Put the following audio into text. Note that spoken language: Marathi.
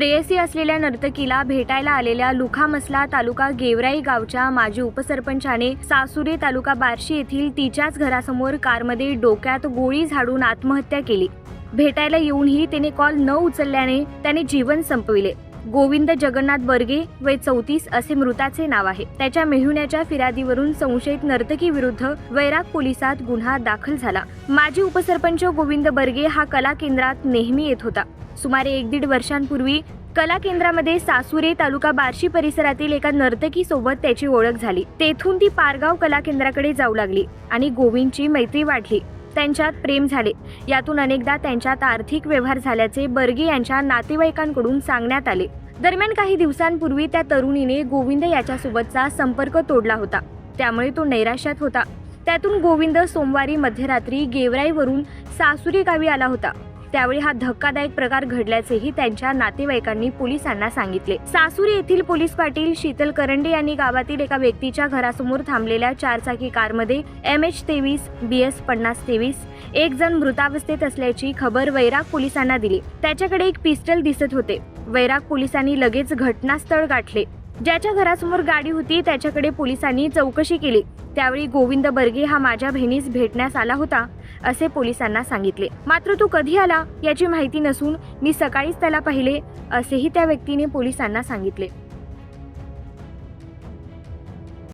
प्रेयसी असलेल्या नर्तकीला भेटायला आलेल्या लुखामसला तालुका गेवराई गावच्या माजी उपसरपंचाने सासुरे तालुका बार्शी येथील तिच्याच घरासमोर कारमध्ये डोक्यात गोळी झाडून आत्महत्या केली. भेटायला येऊनही त्याने कॉल न उचलल्याने त्याने जीवन संपविले. गोविंद जगन्नाथ बर्गे वय चौतीस असे मृताचे नाव आहे. त्याच्या मेहुण्याच्या फिर्यादीवरून संशयित नर्तकी विरुद्ध वैराग पोलिसात गुन्हा दाखल झाला. माजी उपसरपंच गोविंद बर्गे हा कला केंद्रात नेहमी येत होता. सुमारे एक दीड वर्षांपूर्वी कला केंद्रामध्ये सासुरे तालुका बार्शी परिसरातील एका नर्तकी सोबत त्याची ओळख झाली. तेथून ती पारगाव कला केंद्राकडे जाऊ लागली आणि गोविंदची मैत्री वाढली. त्यांच्यात प्रेम झाले. यातून अनेकदा त्यांच्यात आर्थिक व्यवहार झाल्याचे बर्गे यांच्या नातेवाईकांकडून सांगण्यात आले. दरम्यान काही दिवसांपूर्वी त्या तरुणीने गोविंद याच्यासोबतचा संपर्क तोडला होता. त्यामुळे तो नैराश्यात होता. त्यातून गोविंद सोमवारी मध्यरात्री गेवराईवरून सासुरी गावी आला होता. त्यावेळी हा धक्कादायक प्रकार घडल्याचेही त्यांच्या नातेवाईकांनी पोलिसांना सांगितले. सासुरी येथील पोलीस पाटील शीतल करंडे यांनी गावातील एका व्यक्तीच्या घरासमोर थांबलेल्या चारचाकी कारमध्ये एम एच तेवीस बी एस पन्नास तेवीस एक जण मृतावस्थेत असल्याची खबर वैराग पोलिसांना दिली. त्याच्याकडे एक पिस्टल दिसत होते. वैराग पोलिसांनी लगेच घटनास्थळ गाठले. ज्याच्या घरासमोर गाडी होती त्याच्याकडे पोलिसांनी चौकशी केली. त्यावेळी गोविंद बर्गे हा माझ्या बहिणीस भेटण्यास आला होता असे पोलिसांना सांगितले. मात्र तो कधी आला याची माहिती नसून मी सकाळीच त्याला पाहिले असेही त्या व्यक्तीने पोलिसांना सांगितले.